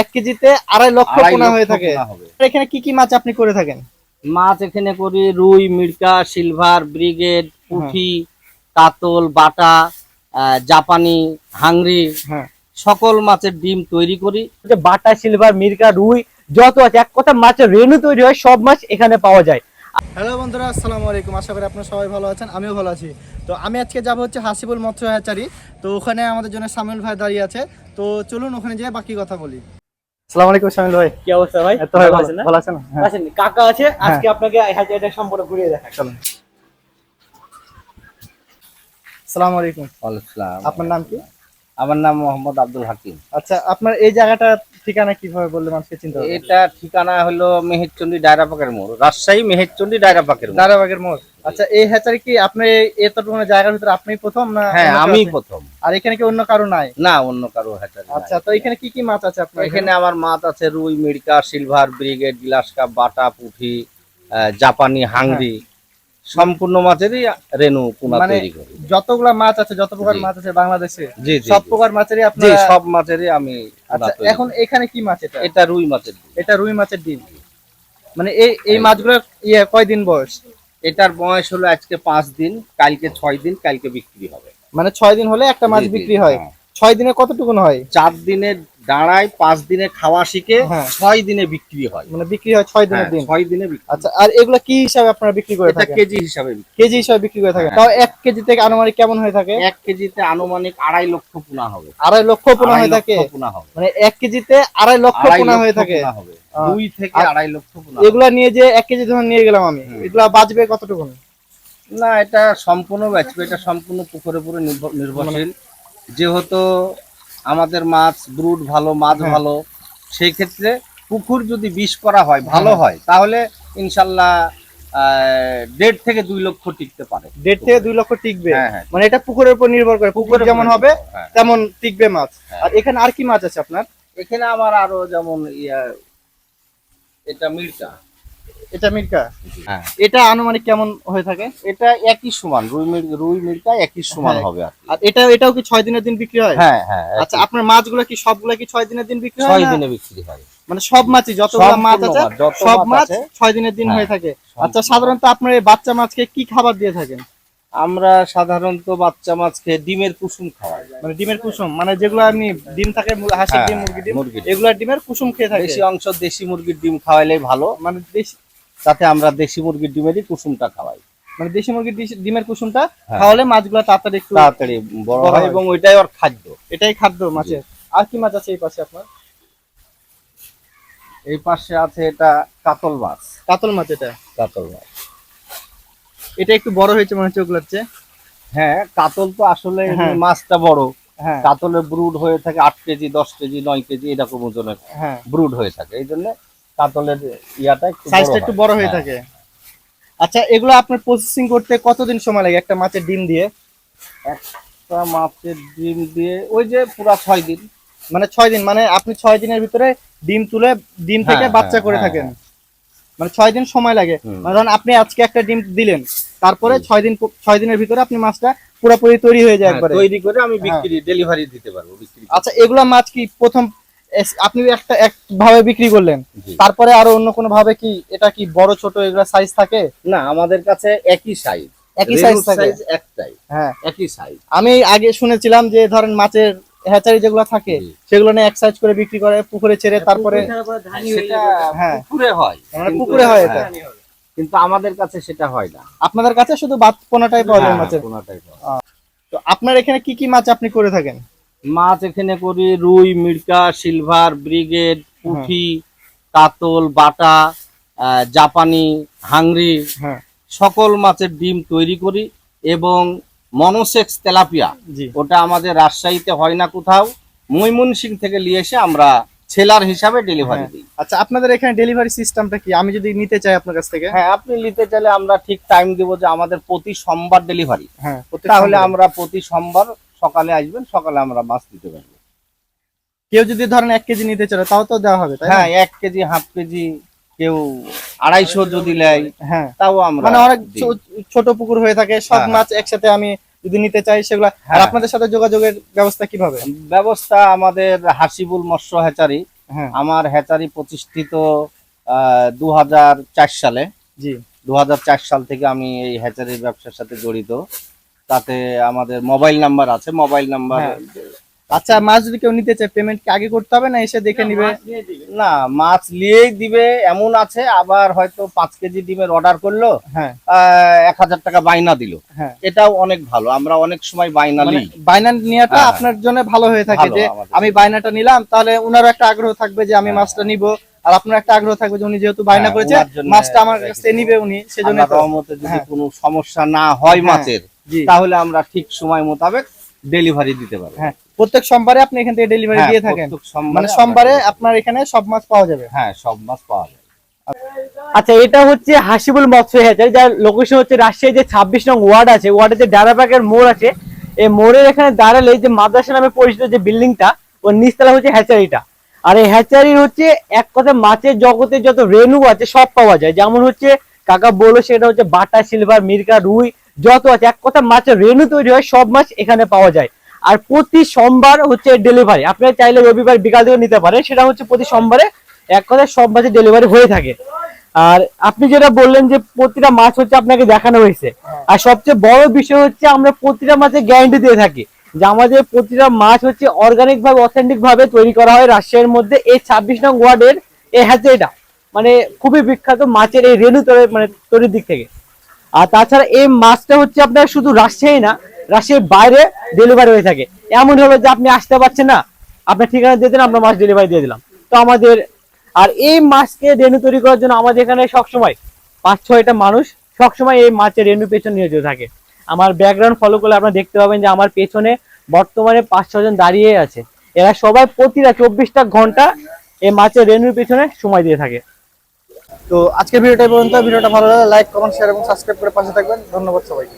এক কেজিতে আড়াই লক্ষ পোনা হয়ে থাকে। এখানে কি কি মাছ আপনি করে থাকেন? মাছ এখানে করি রুই মির্কা সিলভার ব্রিগেড পুঁটি কাতল বাটা আহ, জাপানি হাংরি হ্যাঁ। সকল মাছের ডিম তৈরি করি। যে বাটা সিলভার মির্কা রুই যত আছে এক কথা মাছের রেনু তৈরি হয় সব মাছ এখানে পাওয়া যায়। হ্যালো বন্ধুরা আসসালামু আলাইকুম। আশা করি আপনারা সবাই ভালো আছেন আমিও ভালো আছি। তো আমি আজকে যাব হচ্ছে হাসিবুল মৎস্য হ্যাচারি তো ওখানে আমাদের জন্য সামিল ভাই দাঁড়িয়ে আছে। তো চলুন ওখানে যেয়ে বাকি কথা বলি। আসসালামু আলাইকুম সামিল ভাই। কি অবস্থা ভাই? এত ভালো ভালো আছেন ভালো আছেন? হ্যাঁ। কাকা আছে আজকে আপনাকে এটা সম্পূর্ণ ঘুরিয়ে দেখাই। চলুন। আসসালামু আলাইকুম। আসসালাম। আপনার নাম কি? আমার নাম মোহাম্মদ আব্দুল হাকিম। আচ্ছা আপনার এই জায়গাটা ঠিকানা কীভাবে বললে মানুষকে চিনতে এটা ঠিকানা হলো মেহেরচন্ডী ডায়রা পাকের মোড়। রাজশাহী মেহেরচন্ডী ডায়রা পাকের মোড়। দারাবাগের মোড়? আচ্ছা এই হ্যাচারি কি আপনি এতটুকু জায়গার ভিতরে আপনিই প্রথম না হ্যাঁ আমি প্রথম। আর এখানে কি অন্য কারও নাই? না অন্য কারও হ্যাচারি আচ্ছা তো এখানে কি কি মাছ আছে আপনার এখানে? আমার মাছ আছে রুই মির্কা সিলভার ব্রিগেড গ্লাস কাপ বাটা পুঁটি জাপানি হাংরি। সম্পূর্ণ মাছেরই রেনু পোনা মানে তৈরি করি। যতগুলা মাছ আছে যত প্রকার মাছ আছে বাংলাদেশে জি জি সব প্রকার মাছেরই আপনি সব মাছেরই আমি আচ্ছা এখন এখানে কি মাছ এটা? এটা রুই মাছের এটা রুই মাছের ডিম। মানে এই এই মাছগুলো ইয়ে কয়দিন বয়স? এটার বয়স হলো আজকে পাঁচ দিন কালকে ছয় দিন কালকে বিক্রি হবে। মানে ছয় দিন হলে একটা মাছ বিক্রি হয়। হ্যাঁ। ছয় দিনে কতটুকু হয়? চার দিনে দাঁড়ায় পাঁচ দিনে খাওয়া শিখে হ্যাঁ। ছয় দিনে বিক্রি হয়। মানে বিক্রি হয় ছয় দিনের হ্যাঁ, দিন। ছয় দিনে আচ্ছা আর এগুলা কি হিসাবে আপনারা বিক্রি করে থাকেন? কেজি হিসাবে কেজি হিসাবে বিক্রি করে থাকেন। হ্যাঁ। তাও এক কেজি থেকে আনুমানিক কেমন হয়ে থাকে? এক কেজিতে আনুমানিক আড়াই লক্ষ পোনা হবে। আড়াই লক্ষ পোনা হয়ে থাকে? মানে এক কেজিতে আড়াই লক্ষ পোনা হয়ে থাকে। দুই থেকে আড়াই লক্ষ পোনা। এগুলা নিয়ে যে এক কেজি ধরুন নিয়ে গেলাম আমি। এগুলা বাঁচবে কতটুকু না এটা সম্পূর্ণ বেচবে। এটা সম্পূর্ণ পুকুরের উপরে নির্ভর- নির্ভরশীল। যেহেতু আমাদের মাছ ব্রুড ভালো মাছ হ্যাঁ। ভালো সেই ক্ষেত্রে পুকুর যদি বিষ করা হয় ভালো হ্যাঁ। হয় তাহলে ইনশাল্লাহ আহ, দেড় থেকে দুই লক্ষ টিকতে পারে দেড় থেকে দুই লক্ষ টিকবে হ্যাঁ। মানে এটা পুকুরের উপর নির্ভর করে পুকুর যেমন হবে। তেমন টিকবে মাছ। আর এখানে আর কি মাছ আছে আপনার এখানে আমার আরও যেমন ইয়া এটা মির্কা এটা মির্কা হ্যাঁ। এটা আনুমানিক কেমন হয়ে থাকে? এটা একই সমান রুই মির রুই মির্কা একই সমান হ্যাঁ। হবে আর এটা এটাও কি ছয় দিনের দিন বিক্রি হয়? হ্যাঁ হ্যাঁ আচ্ছা আপনার মাছগুলো কি সবগুলো কি ছয় দিনের দিন বিক্রি হয় ছয় দিনে বিক্রি হয়। মানে সব মাছই যতগুলো মাছ আছে সব মাছ ছয় দিনের দিন হ্যাঁ, হয়ে থাকে। আচ্ছা সাধারণত আপনার এই বাচ্চা মাছকে কি খাবার দিয়ে থাকেন? আমরা সাধারণত বাচ্চা মাছকে ডিমের কুসুম খাওয়াই। মানে ডিমের কুসুম মানে যেগুলো আমি ডিম থাকে হাঁসের ডিম মুরগি ডিম মুরগির ডিম। এগুলা ডিমের কুসুম খেয়ে থাকে। বেশি অংশ দেশি মুরগির ডিম খাওয়াইলেই ভালো। মানে দেশি তাতে আমরা দেশি মুরগির ডিমেরই কুসুমটা খাওয়াই। মানে দেশি মুরগির ডিমের কুসুমটা হ্যাঁ। খাওয়ালে মাছগুলো তাড়াতাড়ি একটু তাড়াতাড়ি বড় হয়। এবং ওইটাই ওর খাদ্য। এটাই খাদ্য মাছের। আর কি মাছ আছে এই পাশে আপনার? এই পাশে আছে এটা কাতল মাছ। কাতল মাছ এটা? কাতল মাছ। এটা একটু বড় হয়েছে মনে হচ্ছে ওগুলোর চেয়ে। হ্যাঁ কাতল তো আসলে হ্যাঁ। মাছটা বড়। হ্যাঁ। কাতলের ব্রুড হয়ে থাকে আট কেজি দশ কেজি নয় কেজি এরকম ওজনের ব্রুড হয়ে থাকে। এই জন্য কাতলের ইয়াটা একটু সাইজটা একটু বড় হয়ে হ্যাঁ। থাকে। আচ্ছা এগুলো আপনার প্রসেসিং করতে কতদিন সময় লাগে একটা মাছের ডিম দিয়ে? একটা মাছের ডিম দিয়ে ওই যে পুরা ছয় দিন। মানে ছয় দিন মানে আপনি ছয় দিনের ভিতরে ডিম তুলে ডিম থেকে হ্যাঁ, বাচ্চা হ্যাঁ, করে হ্যাঁ, থাকেন। মানে ছয় দিন সময় লাগে। মানে ধরুন আপনি আজকে একটা ডিম দিলেন তারপরে। ছয় দিন ছয় দিনের ভিতরে আপনি মাছটা পুরোপুরি তৈরি হয়ে যায় হ্যাঁ, একবারে। তৈরি করে আমি বিক্রি ডেলিভারি দিতে পারব বিক্রি আচ্ছা এগুলা মাছ কি প্রথম আপনি একটা এক ভাবে বিক্রি করলেন। তারপরে আরও অন্য কোনো ভাবে কি এটা কি বড় ছোট এগুলা সাইজ থাকে? না আমাদের কাছে একই সাইজ একই সাইজ থাকে? একটাই। হ্যাঁ। একই সাইজ আমি আগে শুনেছিলাম যে ধরেন মাছের হ্যাচারি যেগুলো থাকে সেগুলো নিয়ে এক সাইজ করে বিক্রি করে পুকুরে ছেড়ে তারপরে হ্যাঁ। পুকুরে হয়। মানে পুকুরে হয় এটা। হ্যাঁ, কিন্তু আমাদের কাছে সেটা হয় না। আপনাদের কাছে শুধু বাদ পোনাটাই পাওয়া যায় হ্যাঁ, মাছের? কোনোটাই পাওয়া যায়। তো আপনার এখানে কি কি মাছ আপনি করে থাকেন? মাছ এখানে করি রুই মির্কা সিলভার ব্রিগেড পুঁটি কাতল বাটা জাপানি হাংরি হ্যাঁ। সকল মাছের ডিম তৈরি করি এবং মনোসেক্স তেলাপিয়া ওটা আমাদের রাজশাহীতে হয় না কোথাও ময়মনসিং থেকে নিয়ে এসে আমরা ছেলার হিসাবে ডেলিভারি হ্যাঁ। দিই। আচ্ছা আপনাদের এখানে ডেলিভারি সিস্টেমটা কি? আমি যদি নিতে চাই আপনার কাছ থেকে। হ্যাঁ আপনি নিতে চাইলে আমরা ঠিক টাইম দেব যে আমাদের প্রতি সোমবার ডেলিভারি হ্যাঁ তাহলে আমরা প্রতি সোমবার সকালে আসবেন সকালে আমরা মাছ দিতে পারব। কেউ যদি ধরেন এক কেজি নিতে চায় তাও তো দেওয়া হবে হ্যাঁ এক কেজি হাফ কেজি কেউ আড়াইশো যদি নেয় হ্যাঁ। তাও আমরা মানে অনেক ছোট পুকুর হয়ে থাকে সব হ্যাঁ, মাছ একসাথে আমি যদি নিতে চাই সেগুলো আর হ্যাঁ। আপনাদের সাথে যোগাযোগের ব্যবস্থা কীভাবে? ব্যবস্থা আমাদের হাসিবুল মৎস্য হ্যাচারি। হ্যাঁ। আমার হ্যাচারি প্রতিষ্ঠিত দু হাজার চার সালে। জি। দু হাজার চার সাল থেকে আমি এই হ্যাচারির ব্যবসার সাথে জড়িত। তাতে আমাদের মোবাইল নাম্বার আছে মোবাইল নাম্বার হ্যাঁ। আচ্ছা মাছ যদি কেউ নিতে চায় পেমেন্ট কি আগে করতে হবে না এসে দেখে নিবে না মাছ নিয়েই দিবে এমন আছে আবার হয়তো পাঁচ কেজি ডিমের অর্ডার করল হ্যাঁ এক হাজার টাকা বাইনা দিল হ্যাঁ এটাও অনেক ভালো আমরা অনেক সময় বাইনা মানে নিই বাইনা নেওয়াটা হ্যাঁ। আপনার জন্য ভালো হয়ে থাকে যে আমি বাইনাটা নিলাম তাহলে উনারও একটা আগ্রহ থাকবে যে আমি। মাছটা নিব আর আপনার একটা আগ্রহ থাকবে যে উনি যেহেতু বাইনা হ্যাঁ, করেছে মাছটা আমার কাছে নিবে উনি সেজন্য যদি। কোনো সমস্যা না হয়। মাছের তাহলে আমরা ঠিক সময় মোতাবেক ডেলিভারি দিতে পারব। হ্যাঁ প্রত্যেক সোমবারে আপনি এখান থেকে ডেলিভারি হ্যাঁ, দিয়ে থাকেন? সোমবারে মানে সোমবারে আপনার এখানে সব মাছ পাওয়া যাবে? হ্যাঁ সব মাছ পাওয়া যায় আচ্ছা এটা হচ্ছে হাসিবুল মৎস্য হ্যাচারি যার লোকেশন হচ্ছে রাজশাহী যে ছাব্বিশ নং ওয়ার্ড আছে ওয়ার্ডে যে ডারাবাগের মোড় আছে এই মোড়ের এখানে দাঁড়ালে যে মাদ্রাসা নামে পরিচিত যে বিল্ডিংটা ওর নিচতলা হচ্ছে হ্যাচারিটা। আর এই হ্যাচারির হচ্ছে এক কথা মাছের জগতে যত রেনু আছে সব পাওয়া যায়। যেমন হচ্ছে কাকা বলল সেটা হচ্ছে বাটা সিলভার মির্কা রুই যত আছে এক কথা মাছের রেনু তৈরি হয় সব মাছ এখানে পাওয়া যায়। আর প্রতি সোমবার হচ্ছে ডেলিভারি আপনারা চাইলে রবিবার বিকাল থেকে নিতে পারেন। সেটা হচ্ছে প্রতি সোমবারে এক কথায় সব মাছের ডেলিভারি হয়ে থাকে। আর আপনি যেটা বললেন যে প্রতিটা মাছ হচ্ছে আপনাকে দেখানো হয়েছে। আর সবচেয়ে বড় বিষয় হচ্ছে আমরা প্রতিটা মাছের গ্যারান্টি দিয়ে থাকি যে আমাদের প্রতিটা মাছ হচ্ছে অর্গানিক ভাবে অথেন্টিক ভাবে তৈরি করা হয় রাশিয়ার মধ্যে। এই ছাব্বিশ নং ওয়ার্ডের এই হ্যাচারিটা মানে খুবই বিখ্যাত মাছের এই রেণু তৈরি মানে তৈরির দিক থেকে। আর তাছাড়া এই মাছটা হচ্ছে আপনার শুধু রাজশাহী না, রাজশাহীর বাইরে ডেলিভারি হয়ে থাকে। এমন হলো যে আপনি আসতে পারছেন না, আপনার ঠিকানা দিয়ে দিন, আমরা মাছ ডেলিভারি দিয়ে দিলাম। তো আমাদের, আর এই মাছকে রেনু তৈরি করার জন্য আমাদের এখানে সবসময় পাঁচ, ছয়টা মানুষ সবসময় এই মাছের রেনু পেছনে নিয়োজিত থাকে। আমার ব্যাকগ্রাউন্ড ফলো করলে আপনারা দেখতে পাবেন যে আমার পেছনে বর্তমানে পাঁচ ছজন দাঁড়িয়ে আছে। এরা সবাই প্রতিটা চব্বিশটা ঘণ্টা এই মাছের রেণুর পেছনে সময় দিয়ে থাকে। তো আজকের ভিডিওটা পর্যন্ত। ভিডিওটা ভালো লাগলে লাইক কমেন্ট শেয়ার এবং সাবস্ক্রাইব করে পাশে থাকবেন। ধন্যবাদ সবাইকে।